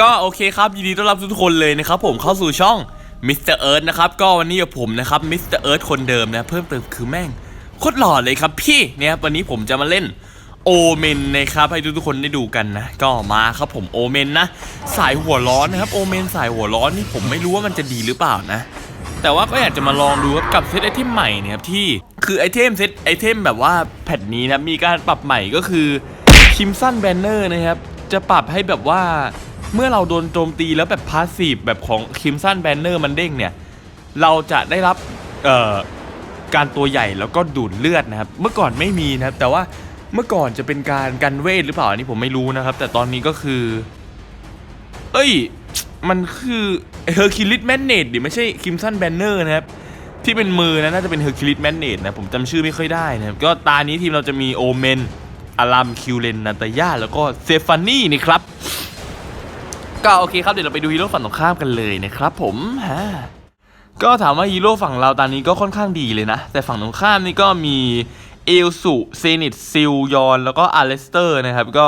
ก็โอเคครับ ยินดีต้อนรับทุกคนเลยนะครับผมเข้าสู่ช่องมิสเตอร์เอิร์ธนะครับ ก็วันนี้กับผมนะครับมิสเตอร์เอิร์ธคนเดิมนะ เพิ่มเติมคือแม่งโคตรหล่อเลยครับพี่เนี่ยวันนี้ผมจะมาเล่นโอเมนนะครับ ให้ทุกๆคนได้ดูกันนะ ก็มาครับผมโอเมนนะ สายหัวร้อนนะครับโอเมนสายหัวร้อนนี่ผมไม่รู้ว่ามันจะดีหรือเปล่านะ แต่ว่าก็อยากจะมาลองดูครับกับเซตไอเทมใหม่เนี่ยครับที่คือไอเทมเซตไอเทมแบบว่าแพทนี้นะมีการปรับใหม่ก็คือคิมสันแบนเนอร์นะครับจะปรับให้แบบว่า เมื่อเราโดนโจมตีแล้วแบบพาสซีฟแบบของคิมสันแบนเนอร์มันเด้งเนี่ย เราจะได้รับการตัวใหญ่แล้วก็ดูดเลือดนะครับ เมื่อก่อนไม่มีนะครับ แต่ว่าเมื่อก่อนจะเป็นการกันเวทหรือเปล่าอันนี้ผมไม่รู้นะครับ แต่ตอนนี้ก็คือ เอ้ย มันคือเฮอร์คิลิสแมนเนตดิไม่ใช่คิมสันแบนเนอร์นะครับที่เป็นมือนะน่าจะเป็นเฮอร์คิลิสแมนเนตนะผมจำชื่อไม่ค่อยได้นะครับ ก็ตานี้ทีมเราจะมีโอเมนอารัมคิวเลนนาตาย่าแล้วก็เซฟานี่นี่ครับ ก็โอเคครับเดี๋ยวเราไปดูฮีโร่ฝั่งตรงข้ามกันเลยนะครับผมฮะก็ถามว่าฮีโร่ฝั่งเราตอนนี้ก็ค่อนข้างดีเลยนะ แต่ฝั่งตรงข้ามนี่ก็มีเอลสุเซนิตซิลยอน แล้วก็อาเลสเตอร์นะครับ ก็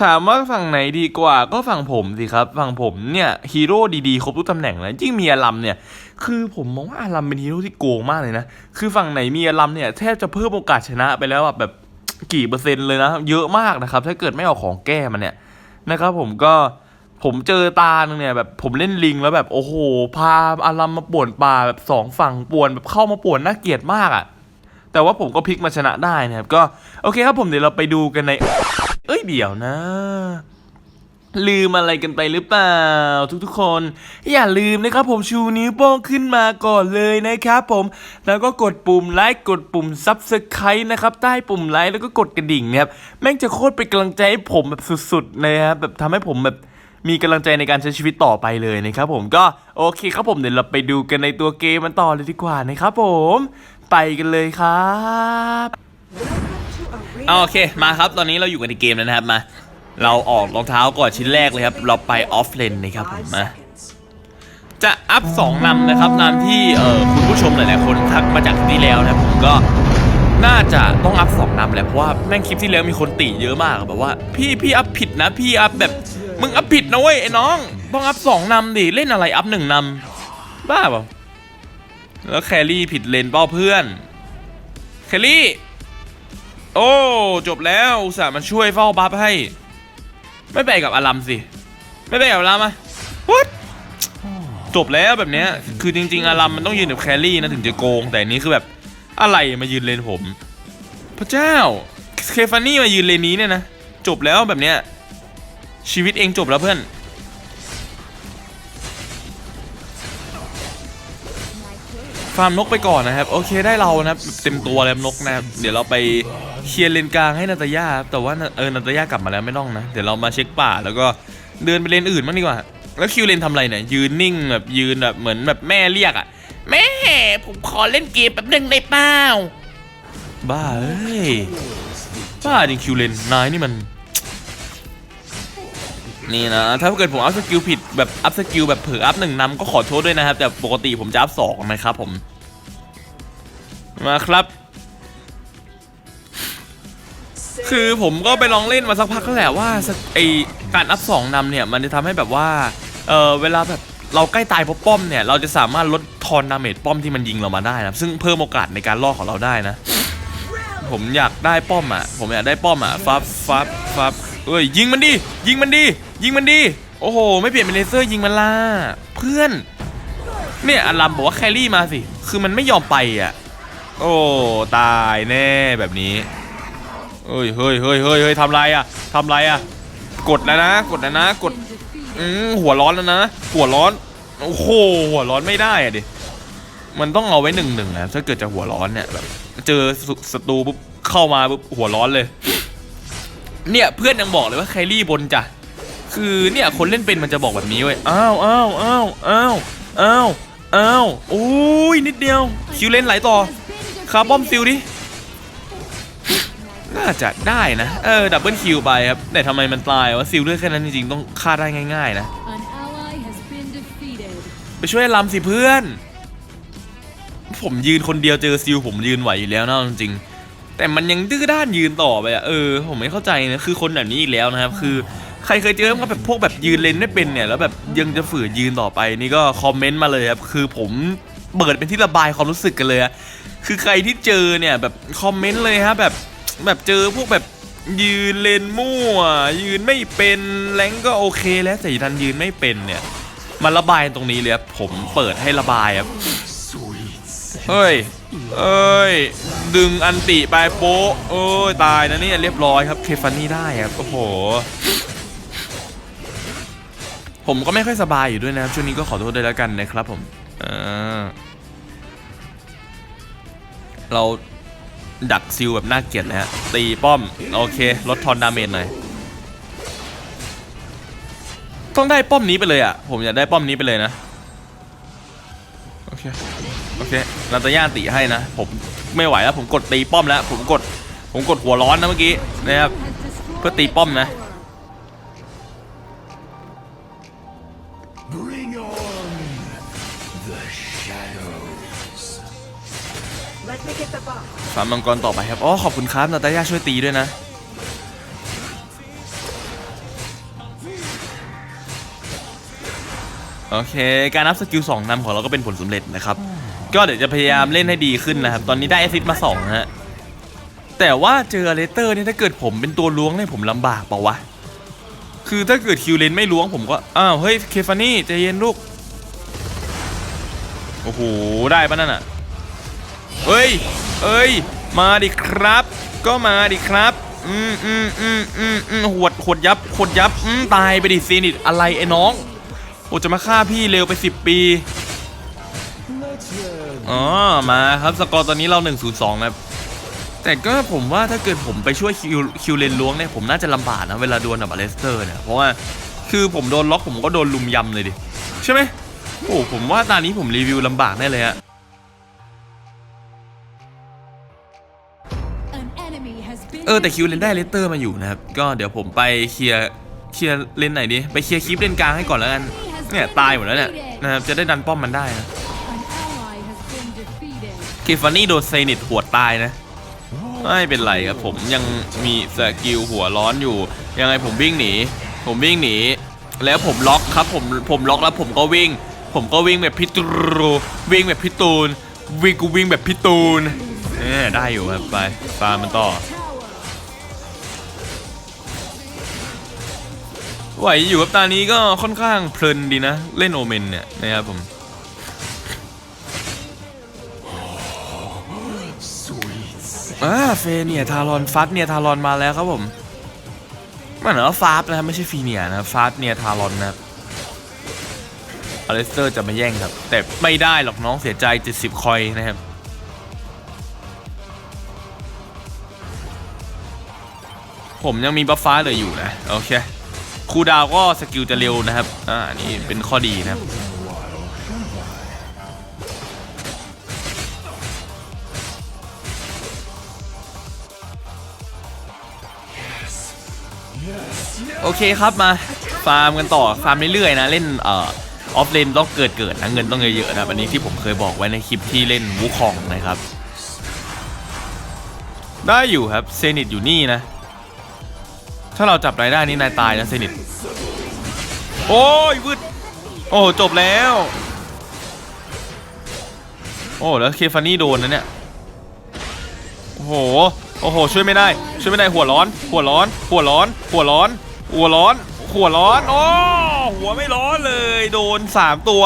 ถามว่าฝั่งไหนดีกว่าก็ฝั่งผมสิครับ ฝั่งผมเนี่ยฮีโร่ดีๆ ครบทุกตำแหน่งเลยยิ่งมีอารัมเนี่ย คือผมมองว่าอารัมเป็นฮีโร่ที่โกงมากเลยนะ คือฝั่งไหนมีอารัมเนี่ยแทบจะเพิ่มโอกาสชนะไปแล้วแบบกี่เปอร์เซ็นต์เลยนะ เยอะมากนะครับ ถ้าเกิดไม่เอาของแก้มันเนี่ยนะครับผมก็ ผมเจอตาหนึ่งเนี่ยแบบผมเล่นลิงแล้วแบบโอ้โหพาอารัมมาป่วนป่าแบบสองฝั่งป่วนแบบเข้ามาป่วนน่าเกลียดมากอะ่ะ แต่ว่าผมก็พลิกมาชนะได้นะครับ ก็โอเคครับผมเดี๋ยวเราไปดูกันใน เอ้ยเดี๋ยวนะ ลืมอะไรกันไปหรือเปล่า ทุกๆคน อย่าลืมนะครับผมชูนิ้วโป้งขึ้นมาก่อนเลยนะครับผมแล้วก็กดปุ่มไลค์กดปุ่มซับสไครต์นะครับใต้ปุ่มไลค์แล้วก็กดกระดิ่งนะครับแม่งจะโคตรเป็นกำลังใจให้ผมแบบสุดๆนะครับแบบทำให้ผมแบบ มีกำลังใจในการใช้ชีวิตต่อไปเลยนะครับผมก็โอเคครับผมเดี๋ยวเราไปดูกันในตัวเกมมันต่อเลยดีกว่านะครับผมไปกันเลยครับโอเคมาครับตอนนี้เราอยู่กันในเกมแล้วนะครับมา เราออกรองเท้าก่อนชิ้นแรกเลยครับ เราไปออฟเลนนะครับผมมาจะอัพสองนำนะครับนำที่เออคุณผู้ชมหลายๆคนทักมาจากที่แล้วนะผมก็น่าจะต้องอัพสองนำแหละเพราะว่าแม่งคลิปที่แล้วมีคนติเยอะมากแบบว่า พี่พี่อัพผิดนะพี่อัพแบบ มึงอัพผิดนะเว้ยไอ้น้องต้องอัพสองนำดิเล่นอะไรอัพหนึ่งนำบ้าเปล่าแล้วแครี่ผิดเลนเป้าเพื่อนแครี่ โอ้จบแล้วอุตส่าห์มาช่วยเฝ้าบัฟให้ ไม่ไปกับอารัมสิ ไม่ไปกับอารัมอะ What จบแล้วแบบเนี้ยคือจริง ๆอารัมมันต้องยืนกับแครี่นะถึงจะโกง แต่นนี้คือแบบอะไรมายืนเลนผม พระเจ้าเคฟานี่มายืนเลนนี้เนี่ยนะจบแล้วแบบเนี้ย ชีวิตเองจบแล้วเพื่อน ฟาร์มนกไปก่อนนะครับ โอเคได้เรานะครับเต็มตัวแล้วนกนะครับเดี๋ยวเราไปเคลียร์เลนกลางให้นาตาย่าแต่ว่าเออนาตาย่ากลับมาแล้วไม่ต้องนะ เดี๋ยวเรามาเช็คป่าแล้วก็เดินไปเลนอื่นบ้างดีกว่า แล้วคิวเลนทำอะไรเนี่ยยืนนิ่งแบบยืนแบบเหมือนแบบแม่เรียกอะแม่ผมขอเล่นเกมแป๊บหนึงได้เปล่าบ้าเอ้ยบ้าจริงคิวเลนนายนี่มัน นี่นะ ถ้าเกิดผมอัพสกิลผิดแบบอัพสกิลแบบเผลออัพหนึ่งนำก็ขอโทษด้วยนะครับ แต่ปกติผมจะอัพสองนะครับผม มาครับคือผมก็ไปลองเล่นมาสักพักแล้วแหละว่าไอการอัพสองนำเนี่ย มันจะทำให้แบบว่า เออเวลาแบบเราใกล้ตายเพราะป้อมเนี่ย เราจะสามารถลดทอนดาเมจป้อมที่มันยิงเรามาได้นะซึ่งเพิ่มโอกาสในการล่อของเราได้นะ ผมอยากได้ป้อมอะ ผมอยากได้ป้อมอะ ฟับฟับฟับเอ้ยยิงมันดิยิงมันดิ ยิงมันดิโอ้โห ไม่เปลี่ยนเป็นเลเซอร์ยิงมันล่ะ เพื่อน เนี่ยอารัมบอกว่าแครี่มาสิ คือมันไม่ยอมไปอะ โอ้ ตายแน่แบบนี้ เฮ้ยเฮ้ยเฮ้ยเฮ้ยเฮ้ยทำไรอะทำไรอะ กดแล้วนะ กดแล้วนะ กด อืมหัวร้อนแล้วนะ หัวร้อน โอ้โห หัวร้อนไม่ได้อะดิ มันต้องเอาไว้หนึ่งหนึ่งนะ ถ้าเกิดจะหัวร้อนเนี่ยแบบ เจอศัตรูปุ๊บเข้ามาปุ๊บหัวร้อนเลย เนี่ยเพื่อนยังบอกเลยว่าแครี่บนจ้ะ คือเนี่ยคนเล่นเป็นมันจะบอกแบบนี้เว้ย อ้าวอ้าวอ้าวอ้าวอ้าวอ้าวโอ้ยนิดเดียว คิวเล่นไหลต่อ คาร์บอมซิลดิ น่าจะได้นะ เออ ดับเบิลคิวไปครับ แต่ทำไมมันตายวะซิลเลือดแค่นั้นจริงๆ ต้องฆ่าได้ง่ายๆนะ ไปช่วยลำสิเพื่อน ผมยืนคนเดียวเจอซิลผมยืนไหวอยู่แล้วนะเอาจริงๆแต่มันยังดื้อด้านยืนต่อไปอะเออ ผมไม่เข้าใจนะ คือคนแบบนี้อีกแล้วนะครับ คือ ใครเคยเจอก็แบบพวกแบบยืนเลนไม่เป็นเนี่ยแล้วแบบยังจะฝืนยืนต่อไปนี่ก็คอมเมนต์มาเลยครับคือผมเปิดเป็นที่ระบายความรู้สึกกันเลยคือใครที่เจอเนี่ยแบบคอมเมนต์เลยฮะแบบแบบเจอพวกแบบยืนเลนมั่ว ยืนไม่เป็นแรงก็โอเคแล้วแต่ดันยืนไม่เป็นเนี่ยมาระบายตรงนี้เลยครับผมเปิดให้ระบายครับเฮ้ยเอ้ย ดึงอันติไปโป๊ะเอ้ย ตายนะเนี่ยเรียบร้อยครับ เคฟันนี่ได้ครับ โอ้โห ผมก็ไม่ค่อยสบายอยู่ด้วยนะครับช่วงนี้ก็ขอโทษด้วยแล้วกันนะครับผมเเราดักซิลแบบน่าเกลียดเลยฮะ ตีป้อม โอเค ลดทอนดาเมจหน่อย ต้องได้ป้อมนี้ไปเลยอะ ผมอยากได้ป้อมนี้ไปเลยนะ โอเค โอเคนาตาย่าตีให้นะ ผมไม่ไหวแล้ว ผมกดตีป้อมแล้ว ผมกด ผมกดหัวร้อนนะเมื่อกี้นะครับ เพื่อตีป้อมนะ box. ฟาร์มมังกรต่อไปครับอ๋อขอบคุณครับนาตาย่าช่วยตีด้วยนะโอเค การนับสกิล2นำของเราก็เป็นผลสำเร็จนะครับ ก็เดี๋ยวจะพยายามเล่นให้ดีขึ้นนะครับ ตอนนี้ได้แอซิสต์มา2นะฮะ แต่ว่าเจอเลเตอร์นี่ถ้าเกิดผมเป็นตัวล้วงเนี่ยผมลำบากเปล่าวะ คือถ้าเกิดคิวเลนไม่ล้วงผมก็ อ้าว เฮ้ย เคฟานี่ใจเย็นลูก โอ้โห ได้ปะนั่นอะเอ้ย เอ้ย มาดิครับ ก็มาดิครับ อืมอืมอืมอืมอืมหวดหวดยับหวดยับอืมตายไปดิซีนิตอะไรไอ้น้องโอจะมาฆ่าพี่เร็วไปสิบปีอ๋อมาครับสกอร์ตอนนี้เรา 1-0-2นะครับแต่ก็ผมว่าถ้าเกิดผมไปช่วยคิวคิวเลนล้วงเนี่ยผมน่าจะลำบากนะเวลาดวลกับอเลสเตอร์เนี่ยเพราะว่าคือผมโดนล็อกผมก็โดนลุมยำเลยดิ ใช่ไหมโอ้ผมว่าตอนนี้ผมรีวิวลำบากแน่เลยฮะ เออแต่คิวเลนได้เลสเตอร์มาอยู่นะครับ ก็เดี๋ยวผมไปเคลียร์เคลียร์เลนไหนดี ไปเคลียร์คลิปเลนกลางให้ก่อนแล้วกัน เนี่ยตายหมดแล้วเนี่ยนะครับจะได้ดันป้อมมันได้นะ An ally has been defeated. เคฟานี่โดนเซนิตหัวตายนะ ไม่เป็นไรครับผมยังมีสกิลหัวร้อนอยู่ ยังไงผมวิ่งหนี ผมวิ่งหนี แล้วผมล็อกครับผมผมล็อกแล้วผมก็วิ่ง ผมก็วิ่งแบบพี่ตูวิ่งแบบพี่ตูนวิ่งกูวิ่งแบบพี่ตูนเออได้อยู่ครับไปฟาร์มมันต่อ ไหวอยู่ครับตานี้ก็ค่อนข้างเพลินดีนะ เล่นโอเมนเนี่ยนะครับผมอ่าเฟเนียทารอนฟัสเนียทารอนมาแล้วครับผมมันเหรอฟาสนะครับไม่ใช่ฟีเนียนะฟาสเนียทารอนนะครับอเลสเตอร์จะมาแย่งครับ แต่ไม่ได้หรอกน้องเสียใจ 70 คอยนะครับผมยังมีบัฟฟ้าเหลืออยู่นะ โอเค คูดาวก็สกิลจะเร็วนะครับ อ่า นี่เป็นข้อดีนะครับ โอเคครับมา ฟาร์มกันต่อ ฟาร์มเรื่อยๆนะ เล่นเอ่อออฟเลนต้องเกิดเกิดนะ เงินต้องเยอะๆนะอันนี้ที่ผมเคยบอกไว้ในคลิปที่เล่นวูคองนะครับ ได้อยู่ครับ เซนิตอยู่นี่นะ ถ้าเราจับรายได้นี่นายตายนะเซนิตโอ้ยวืดโอ้จบแล้ว โอ้แล้วเคฟานี่โดนนะเนี่ยโอ้โหโอ้โหช่วยไม่ได้ ช่วยไม่ได้หัวร้อน หัวร้อน หัวร้อน หัวร้อน หัวร้อน หัวร้อนโอ้หัวไม่ร้อนเลย โดนสามตัว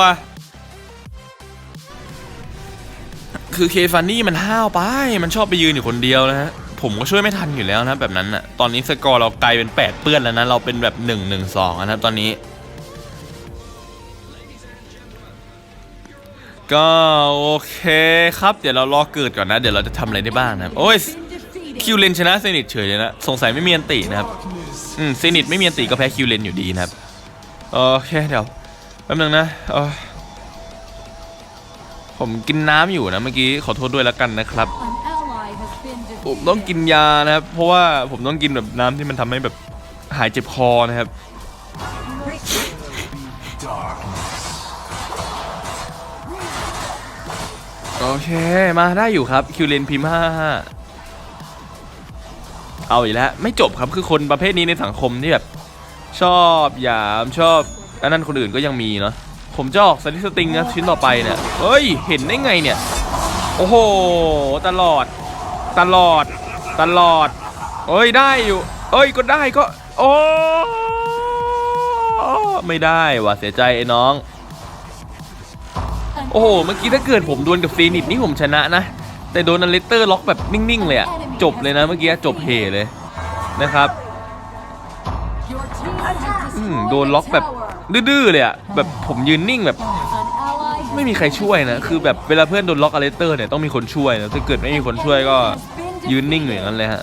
คือเคฟันนี่มันห้าวไป มันชอบไปยืนอยู่คนเดียวนะฮะ ผมก็ช่วยไม่ทันอยู่แล้วนะแบบนั้นอะตอนนี้สกอร์เรากลายเป็นแปดเปื้อนแล้วนะ เราเป็นแบบหนึ่งหนึ่งสองนะตอนนี้ ก็โอเคครับ เดี๋ยวเรารอเกิดก่อนนะ เดี๋ยวเราจะทำอะไรได้บ้างนะ โอ้ยคิวเลนชนะเซนิตเฉยเลยนะ สงสัยไม่มีอันตินะครับ อืมเซนิตไม่มีอันติก็แพ้คิวเลนอยู่ดีนะครับ โอเคเดี๋ยวแป๊บนึงนะผมกินน้ำอยู่นะเมื่อกี้ขอโทษด้วยแล้วกันนะครับ ผมต้องกินยานะครับ เพราะว่าผมต้องกินแบบน้ำที่มันทำให้แบบหายเจ็บคอนะครับ โอเค มาได้อยู่ครับ คิวเลนพิมพ์ห้าเอาอีกแล้ว ไม่จบครับคือคนประเภทนี้ในสังคมที่แบบ ชอบหยามชอบอันนั้นคนอื่นก็ยังมีเนาะผมจะออกสลิสติงนะชิ้นต่อไปเนี่ยเฮ้ย เห็นได้ไงเนี่ย โอ้โห ตลอด ตลอด ตลอด เอ้ยได้อยู่ เอ้ยก็ได้ก็ โอ้ไม่ได้ว่ะเสียใจไอ้น้อง An โอ้โห เมื่อกี้ถ้าเกิดผมดวลกับซีนิตนี่ผมชนะนะ แต่โดนอเลสเตอร์ล็อกแบบนิ่งๆเลยอะจบเลยนะเมื่อกี้จบเฮเลยนะครับ Your team has อืม destroyed โดนล็อกแบบ a tower. ดื้อๆเลยอะแบบผมยืนนิ่งแบบ An ally has ไม่มีใครช่วยนะ คือแบบเวลาเพื่อนโดนล็อกอเลสเตอร์เนี่ยต้องมีคนช่วยนะถ้าเกิดไม่มีคนช่วยก็ยืนนิ่งอย่างนั้นเลยฮะ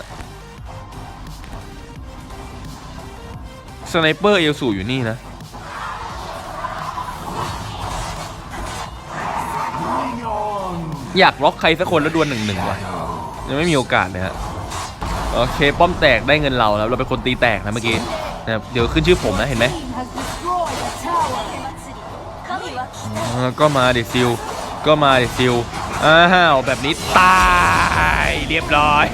สไนเปอร์เอลสูอยู่นี่นะอยากล็อกใครสักคนแล้วดวลหนึ่งหนึ่งวะยังไม่มีโอกาสเลยฮะโอเคป้อมแตกได้เงินเราแล้วเราเป็นคนตีแตกนะเมื่อกี้นะครับเดี๋ยวขึ้นชื่อผมนะเห็นไหม ก็มาเดซิลก็มาเดซิลอ้าวแบบนี้ตายเรียบร้อย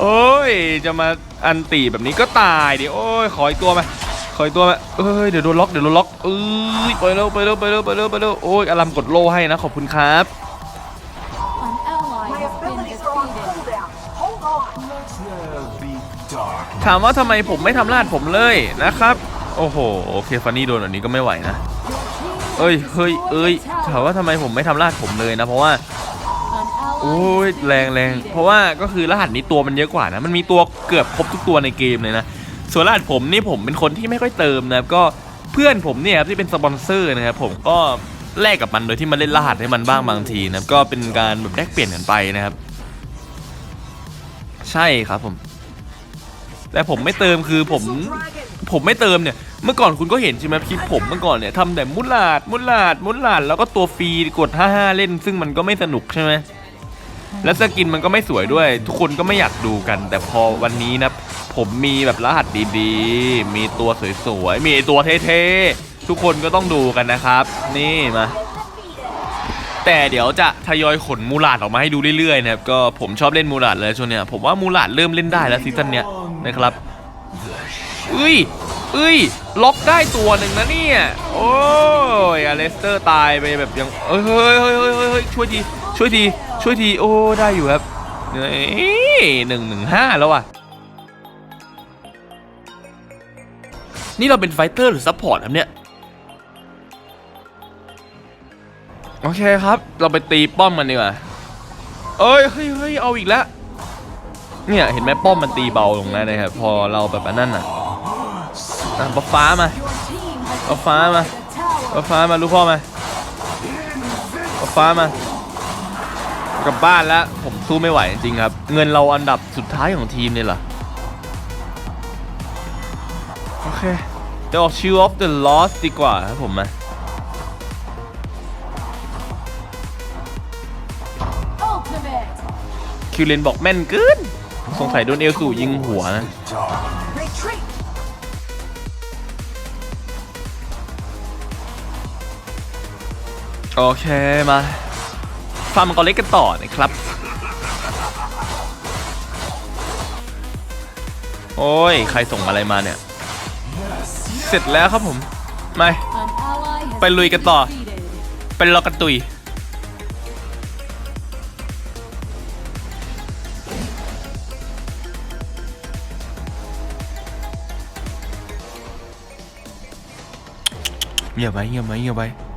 โอ้ยจะมาอันตีแบบนี้ก็ตายดิโอ้ยขออีกตัวมาขออีกตัวมาเอ้ยเดี๋ยวโดนล็อกเดี๋ยวโดนล็อกเอ้ยไปเร็วไปเร็วไปเร็วไปเร็วไปเร็วโอ้ยอารมกดโล่ให้นะขอบคุณครับถามว่าทำไมผมไม่ทำลาดผมเลยนะครับ โอ้โหโอเคฟันนี่โดนแบบนี้ก็ไม่ไหวนะ เอ้ย เฮ้ย เอ้ย ถามว่าทำไมผมไม่ทำลาดผมเลยนะ เพราะว่าโอ้ยแรงแรงเพราะว่าก็คือรหัสนี้ตัวมันเยอะกว่านะ มันมีตัวเกือบครบทุกตัวในเกมเลยนะ ส่วนรหัสผมนี่ผมเป็นคนที่ไม่ค่อยเติมนะครับก็เพื่อนผมเนี่ยครับที่เป็นสปอนเซอร์นะครับผมก็แลกกับมันโดยที่มันเล่นรหัสให้มันบ้างบางทีนะครับก็เป็นการแบบแลกเปลี่ยนกันไปนะครับ ใช่ครับผม แต่ผมไม่เติมคือผมผมไม่เติมเนี่ย เมื่อก่อนคุณก็เห็นใช่ไหมคลิปผมเมื่อก่อนเนี่ยทำแต่มุลาดมุลาดมุลาดแล้วก็ตัวฟรีกด 55 เล่น ซึ่งมันก็ไม่สนุกใช่ไหมแล้วสกินมันก็ไม่สวยด้วย ทุกคนก็ไม่อยากดูกัน แต่พอวันนี้นะ ผมมีแบบรหัสดีๆ มีตัวสวยๆ มีตัวเท่ๆ ทุกคนก็ต้องดูกันนะครับ นี่มา แต่เดี๋ยวจะทยอยขนมูลาดออกมาให้ดูเรื่อยๆนะครับ ก็ผมชอบเล่นมูลาดเลยช่วงเนี้ย ผมว่ามูลาดเริ่มเล่นได้แล้วซีซั่นเนี้ยนะครับเอ้ย เอ้ย ล็อกได้ตัวหนึ่งนะเนี่ย โอ้ยอเลสเตอร์ตายไปแบบยังเฮ้ยเฮ้ยเฮ้ยเฮ้ยเฮ้ยช่วยทีช่วยทีช่วยทีโอ้ได้อยู่ครับเฮ้ยหนึ่งหนึ่งห้าแล้วอะนี่เราเป็นไฟเตอร์หรือซัพพอร์ตครับเนี่ย โอเคครับ เราไปตีป้อมมันดีกว่า เอ้ยเฮ้ยเฮ้ยเอาอีกแล้ว เนี่ยเห็นไหมป้อมมันตีเบาลงแล้วนะครับ พอเราแบบนั้นอะ อะบัฟฟ้ามา Your team has เอาฟ้ามา destroyed a tower. บัฟฟ้ามาลูกพ่อมาบัฟฟ้ามากลับบ้านแล้วผมสู้ไม่ไหวจริงๆครับ เงินเราอันดับสุดท้ายของทีมเนี่ยเหรอโอเคจะออก Shield of the Lost ดีกว่าครับผมมา Ultimate. คิวเลนบอกแม่นเกินสงสัยโดนเอลสู่ยิงหัวนะ โอเคมาฟาร์มมังกรเล็กกันต่อนะครับ โอ้ย ใครส่งอะไรมาเนี่ย เสร็จแล้วครับผม ไม่ ไปลุยกันต่อ been defeated. เป็นล็อกกันตุย เงียบไว้เงียบไว้เงียบไว้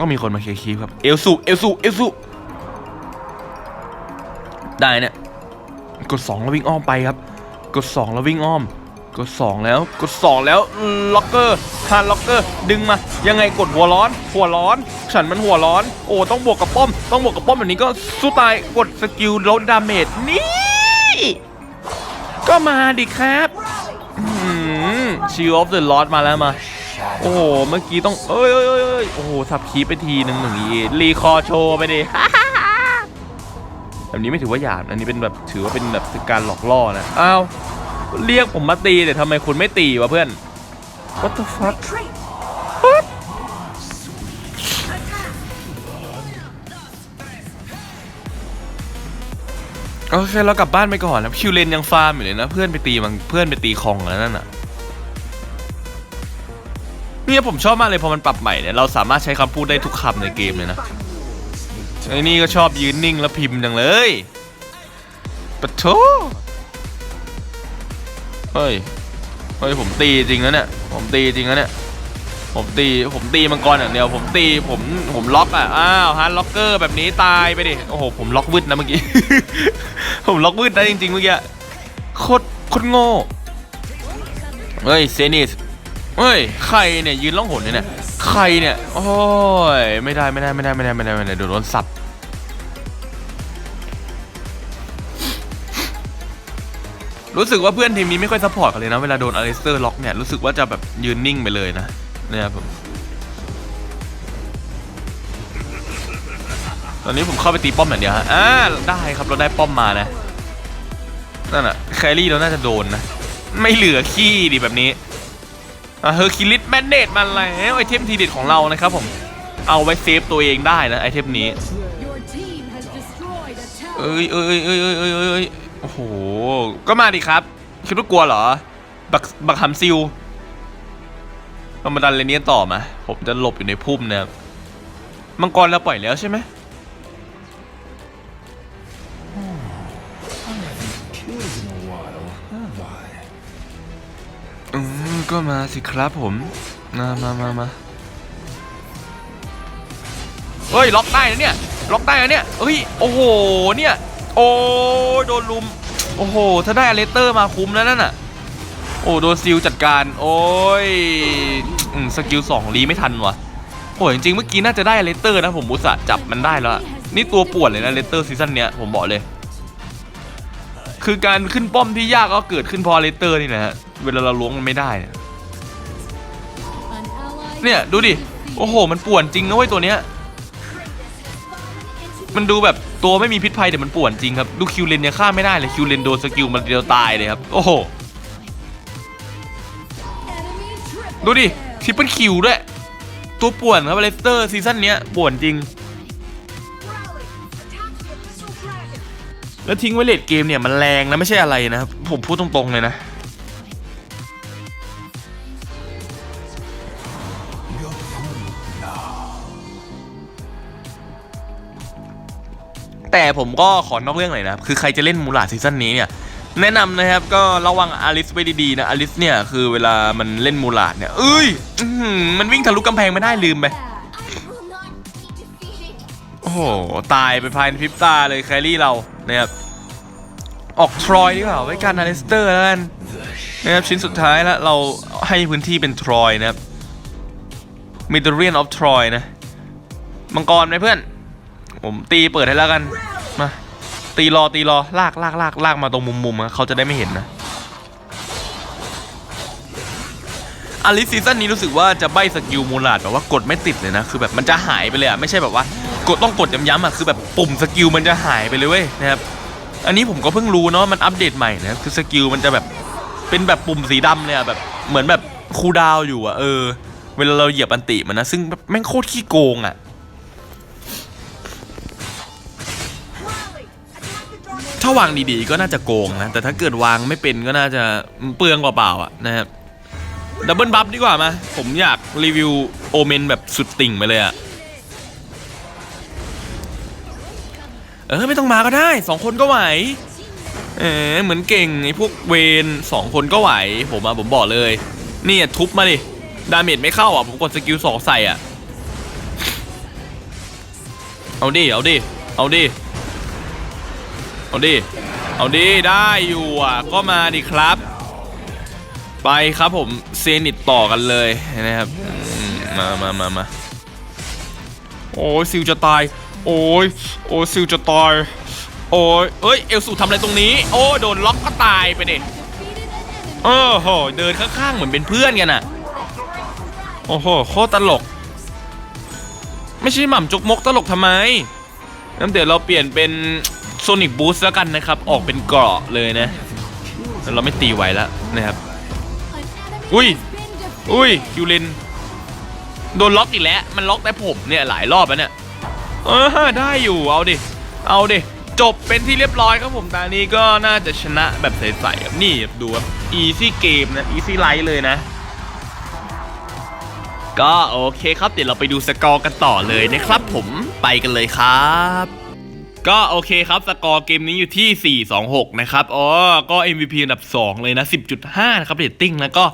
I? ก็มีคนมาเคลียร์คีย์ครับเอลซูเอลซูเอลซูได้เนี่ยกด 2 แล้ววิ่งอ้อมไปครับ กด 2 แล้ววิ่งอ้อม กด 2 แล้วกด 2 แล้วล็อกเกอร์ฮาร์ล็อกเกอร์ดึงมา ยังไงกดหัวร้อน หัวร้อน ฉันมันหัวร้อน โอ้ต้องบวกกับป้อม ต้องบวกกับป้อมแบบนี้ก็สู้ตายกดสกิลลดดาเมจนี่ ก็มาดิครับชิลออฟเดอะลอมาแล้วมา โอ้โห เมื่อกี้ต้อง เอ้ยเอ้ยเอ้ยโอ้โห สับคีไปทีหนึ่งหนึ่งเอรีคอร์โชว์ไปดิ แบบนี้ไม่ถือว่าหยาบ อันนี้เป็นแบบถือว่าเป็นแบบการหลอกล่อนะ อ้าว เรียกผมมาตีแต่ทำไมคุณไม่ตีวะเพื่อน What the fuck โอเคเรากลับบ้านไปก่อนนะคิวเลนยังฟาร์มอยู่เลยนะ เพื่อนไปตีมันเพื่อนไปตีคองแล้วนั่นน่ะ เนี่ผมชอบมากเลยพอมันปรับใหม่เนี่ยเราสามารถใช้คำพูดได้ทุกคำในเกมเลยนะไอ้นี่ก็ชอบยืนนิ่งแล้วพิมพ์จังเลยปะโถเฮ้ย เฮ้ยผมตีจริงนะเนี่ย ผมตีจริงนะเนี่ย ผมตี ผมตีมังกรอย่างเดียว ผมตี ผม ผมล็อกอะ อ้าวฮาร์ดล็อกเกอร์แบบนี้ตายไปดิ โอ้โห ผมล็อกวืดนะเมื่อกี้ ผมล็อกวืดนะจริงๆเมื่อกี้ โคตร โคตรโง่ เฮ้ยเซนิส เฮ้ยใครเนี่ยยืนล่องหนเนี่ยเนี่ยใครเนี่ยโอ้ยไม่ได้ไม่ได้ไม่ได้ไม่ได้ไม่ได้ไม่ได้โดนสับรู้สึกว่าเพื่อนทีมนี้ไม่ค่อยซัพพอร์ตกันเลยนะ เวลาโดนอลิสเตอร์ล็อกเนี่ยรู้สึกว่าจะแบบยืนนิ่งไปเลยนะเนี่ยครับผมตอนนี้ผมเข้าไปตีป้อมอย่างเดียวฮะอ่าได้ครับเราได้ป้อมมานะนั่นอะแครี่เราน่าจะโดนนะ ไม่เหลือขี้ดิแบบนี้ เฮอร์คิลิสแมนเนตมาแล้วไอเทมทีเด็ดของเรานะครับผมเอาไว้เซฟตัวเองได้นะไอเทมนี้ Your team has destroyed a tower. เอ้ยเอ้ยเอ้ยเอ้ยเอ้ยเอ้ยเอ้ยโอ้โหก็มาดิครับคิดว่ากลัวเหรอบักบักฮัมซิลเรามาดันเลนเนี้ยต่อมาผมจะหลบอยู่ในพุ่มนะครับมังกรเราปล่อยแล้วใช่ไหม ก็มาสิครับผม มามามามาเฮ้ยล็อกได้นะเนี่ยล็อกได้นะเนี่ยเฮ้ยโอ้โหเนี่ยโอ้โดนลุมโอ้โหถ้าได้อเลเตอร์มาคุ้มแล้วนั่นน่ะโอ้โดนซิลจัดการโอ้ยสกิลสองรีไม่ทันว่ะโอ้ยจริงๆเมื่อกี้น่าจะได้อเลเตอร์นะผมอุตส่าห์จับมันได้แล้วนี่ตัวปวดเลยนะเลเตอร์ซีซั่นเนี้ยผมบอกเลย คือการขึ้นป้อมที่ยากก็เกิดขึ้นพอเลเตอร์นี่แหละฮะเวลาเราล้วงมันไม่ได้ เนี่ย ดูดิ โอ้โห มันป่วนจริงนะเว้ยตัวเนี้ย มันดูแบบตัวไม่มีพิษภัยแต่มันป่วนจริงครับ ดูคิวเลนยังฆ่าไม่ได้เลยคิวเลนโดนสกิลมันเดียวตายเลยครับ โอ้โห ดูดิทิปเปิลคิวด้วย ตัวป่วนครับเลสเตอร์ซีซั่นเนี้ยป่วนจริง แล้วทิ้งไว้เลดเกมเนี่ยมันแรงนะไม่ใช่อะไรนะครับผมพูดตรงๆเลยนะ แต่ผมก็ขอนอกเรื่องหน่อยนะครับคือใครจะเล่นมูลาซีซั่นนี้เนี่ยแนะนำนะครับก็ระวังอลิสไว้ดีๆนะอลิสเนี่ยคือเวลามันเล่นมูลาดเนี่ยเอ้ยมันวิ่งทะลุกำแพงไม่ได้ลืมไปโอ้โหตายไปภายในพริบตาเลยแครี่เรานะครับออกทรอยดีกว่าไว้กันอลิสเตอร์แล้วกันนะครับชิ้นสุดท้ายแล้วเราให้พื้นที่เป็นทรอยนะครับมิดเรียนออฟทรอยนะมังกรไหมเพื่อน ผมตีเปิดให้แล้วกัน มา ตีรอตีรอลากลากลากลากมาตรงมุมมุมอะเขาจะได้ไม่เห็นนะอลิซีซั่นนี้รู้สึกว่าจะใบสกิลมูลาดแบบว่ากดไม่ติดเลยนะ คือแบบมันจะหายไปเลยอะไม่ใช่แบบว่ากดต้องกดย้ำๆอะคือแบบปุ่มสกิลมันจะหายไปเลยเว้ยนะครับอันนี้ผมก็เพิ่งรู้เนาะมันอัปเดตใหม่นะคือสกิลมันจะแบบเป็นแบบปุ่มสีดำเลยอะแบบเหมือนแบบคูลดาวอยู่อะเออ เวลาเราเหยียบอันติมันนะซึ่งแม่งโคตรขี้โกงอะ ถ้าวางดีๆก็น่าจะโกงนะ แต่ถ้าเกิดวางไม่เป็นก็น่าจะเปลืองกว่าเปล่าอะนะครับดับเบิลบัฟดีกว่ามาผมอยากรีวิวโอเมนแบบสุดติ่งไปเลยอะเออไม่ต้องมาก็ได้สองคนก็ไหวเออเหมือนเก่งไอ้พวกเวนสองคนก็ไหว ผมอะผมบอกเลยนี่ทุบมาดิดาเมจไม่เข้าอะผมกดสกิลสองใส่อะเอาดิเอาดิเอาดิ เอาดิ เอาดิ ได้อยู่อะ ก็มาดิครับ ไปครับผมเซนิตต่อกันเลยนะครับ มามามามาโอ้ยซิลจะตาย โอ้ย โอ้ยซิลจะตาย โอ้ยเอ้ย เอลสูทำอะไรตรงนี้ โอ้ยโดนล็อกก็ตายไปดิโอ้โห เดินข้างๆ เหมือนเป็นเพื่อนกันอะโอ้โห โคตรตลก ไม่ใช่หม่ำจกมกตลกทำไมงั้นเดี๋ยวเราเปลี่ยนเป็น โซนิกบูสแล้วกันนะครับ ออกเป็นเกราะเลยนะ เราไม่ตีไหวแล้วนะครับ An enemy Ui. has been defeated. อุ้ย คิวเลนโดนล็อกอีกแล้ว มันล็อกแต่ผมเนี่ยหลายรอบแล้วเนี่ยเออได้อยู่ เอาดิ เอาดิ จบเป็นที่เรียบร้อยครับผม ตานี้ก็น่าจะชนะแบบใสๆครับ นี่ดูครับ easy game นะ easy light เลยนะก็โอเคครับ เดี๋ยวเราไปดูสกอร์กันต่อเลยนะครับผมไปกันเลยครับ ก็โอเคครับสกอร์เกมนี้อยู่ที่ 4-2-6 นะครับอ๋อก็ MVP อันดับ 2 เลยนะ 10.5 นะครับเรตติ้งแล้วก็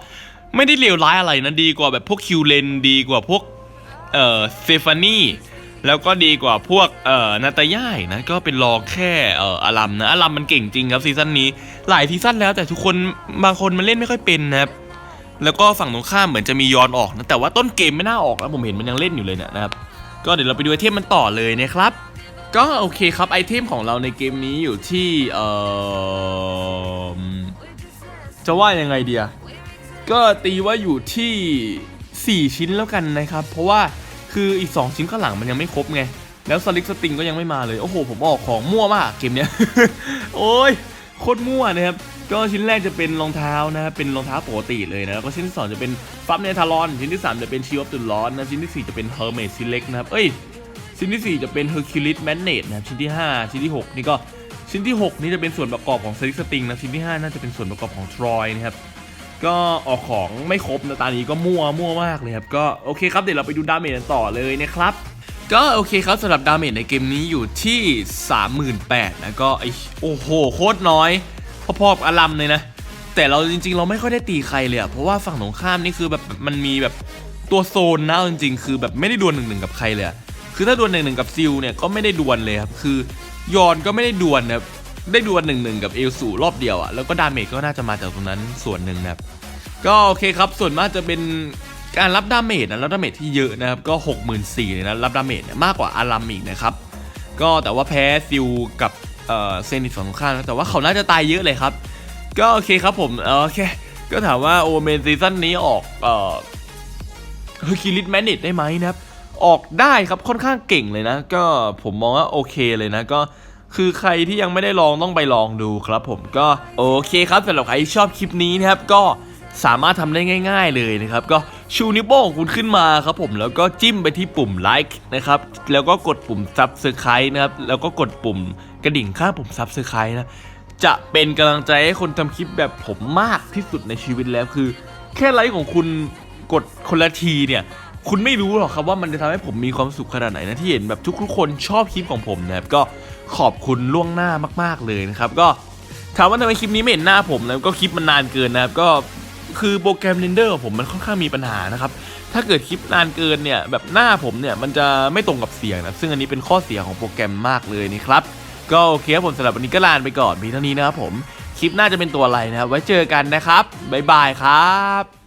ไม่ได้เลวร้ายอะไรนะ ดีกว่าแบบพวกคิวเลนดีกว่าพวกเอ่อเซฟานี่แล้วก็ดีกว่าพวกเอ่อนาตาย่ายนะ ก็เป็นรองแค่เอ่ออารัมนะอารัมมันเก่งจริงครับซีซั่นนี้ หลายซีซั่นแล้วแต่ทุกคนบางคนมันเล่นไม่ค่อยเป็นนะครับแล้วก็ฝั่งตรงข้ามเหมือนจะมียอนออกนะแต่ว่าต้นเกมไม่น่าออกนะผมเห็นมันยังเล่นอยู่เลยเนยนะครับ ก็เดี๋ยวเราไปดูไอเทมมันต่อเลยนะครับ ก็โอเคครับไอเทมของเราในเกมนี้อยู่ที่เอ่อจะว่ายังไงเดียก็ตีว่าอยู่ที่ 4 ชิ้นแล้วกันนะครับ เพราะว่าคืออีก 2 ชิ้นข้างหลังมันยังไม่ครบไง แล้วสลิกสติงก็ยังไม่มาเลย โอ้โห ผมออกของมั่วมากเกมเนี้ย โอ้ยโคตรมั่วนะครับ ก็ชิ้นแรกจะเป็นรองเท้านะครับเป็นรองเท้าปกติเลยนะแล้วก็ชิ้นที่สองจะเป็นฟับเนทารอน ชิ้นที่สามจะเป็นชีออฟตุลอนนะชิ้นที่สี่จะเป็นเฮอร์เมสซิเล็กนะครับ เอ้ย ชิ้นที่ 4 จะเป็น Hercules Magnet นะครับชิ้นที่ 5 ชิ้นที่ 6 นี่ก็ชิ้นที่ 6 นี่จะเป็นส่วนประกอบของ Slick Sting นะชิ้นที่ 5 น่าจะเป็นส่วนประกอบของ Troy นะครับก็ออกของไม่ครบนะตอนนี้ก็มั่วมั่วมากเลยครับก็โอเคครับเดี๋ยวเราไปดูดาเมจกันต่อเลยนะครับก็โอเคครับสำหรับดาเมจในเกมนี้อยู่ที่ 38,000นะก็ไอโอ้โหโคตรน้อยพอๆกับอารัมเลยนะ แต่เราจริง ๆ เราไม่ค่อยได้ตีใครเลยอะเพราะว่าฝั่งตรงข้ามนี่คือแบบมันมีแบบตัวโซนนะจริงๆ คือแบบไม่ได้ดวลหนึ่งๆกับใครเลยอะ คือถ้าดวลหนึ่งๆกับซิลเนี่ยก็ไม่ได้ดวลเลยครับ คือยอนก็ไม่ได้ดวลนะครับ ได้ดวลหนึ่งๆกับเอลสูรอบเดียวอะแล้วก็ดาเมจก็น่าจะมาจากตรงนั้นส่วนหนึ่งนะครับ ก็โอเคครับ ส่วนมากจะเป็นการรับดาเมจนะรับดาเมจที่เยอะนะครับ ก็ 64,000เลยนะ รับดาเมจเนี่ยมากกว่าอารัมอีกนะครับ ก็แต่ว่าแพ้ซิลกับเซนิตฝั่งข้ามนะแต่ว่าเขาน่าจะตายเยอะเลยครับ ก็โอเคครับผมโอเค ก็ถามว่าโอเมนซีซั่นนี้ออกเอ่อเฮอร์คิลิสแมนเนตได้ไหมนะครับ ออกได้ครับค่อนข้างเก่งเลยนะ ก็ผมมองว่าโอเคเลยนะก็คือใครที่ยังไม่ได้ลองต้องไปลองดูครับ ผมก็โอเคครับสำหรับใครที่ชอบคลิปนี้นะครับก็สามารถทำได้ง่าย ๆเลยนะครับ ก็ชูนิ้วโป้งของคุณขึ้นมาครับผมแล้วก็จิ้มไปที่ปุ่มไลค์นะครับแล้วก็กดปุ่ม Subscribe นะครับแล้วก็กดปุ่มกระดิ่งข้างปุ่ม Subscribe นะจะเป็นกำลังใจให้คนทำคลิปแบบผมมากที่สุดในชีวิตแล้วคือ แค่ไลค์ของคุณกดคนละทีเนี่ย คุณไม่รู้หรอกครับว่ามันจะทำให้ผมมีความสุขขนาดไหนนะที่เห็นแบบทุกๆคนชอบคลิปของผมนะครับก็ขอบคุณล่วงหน้ามาก ๆเลยนะครับก็ถามว่าทำไมคลิปนี้ไม่เห็นหน้าผมนะก็คลิปมันนานเกินนะครับก็คือโปรแกรมเรนเดอร์ของผมมันค่อนข้างมีปัญหานะครับถ้าเกิดคลิปนานเกินเนี่ยแบบหน้าผมเนี่ยมันจะไม่ตรงกับเสียงนะซึ่งอันนี้เป็นข้อเสียของโปรแกรมมากเลยนี่ครับก็โอเคครับผมสำหรับวันนี้ก็ลาไปก่อนเพีเท่านี้นะครับผมคลิปหน้าจะเป็นตัวอะไรนะครับไว้เจอกันนะครับบ๊ายบายครับ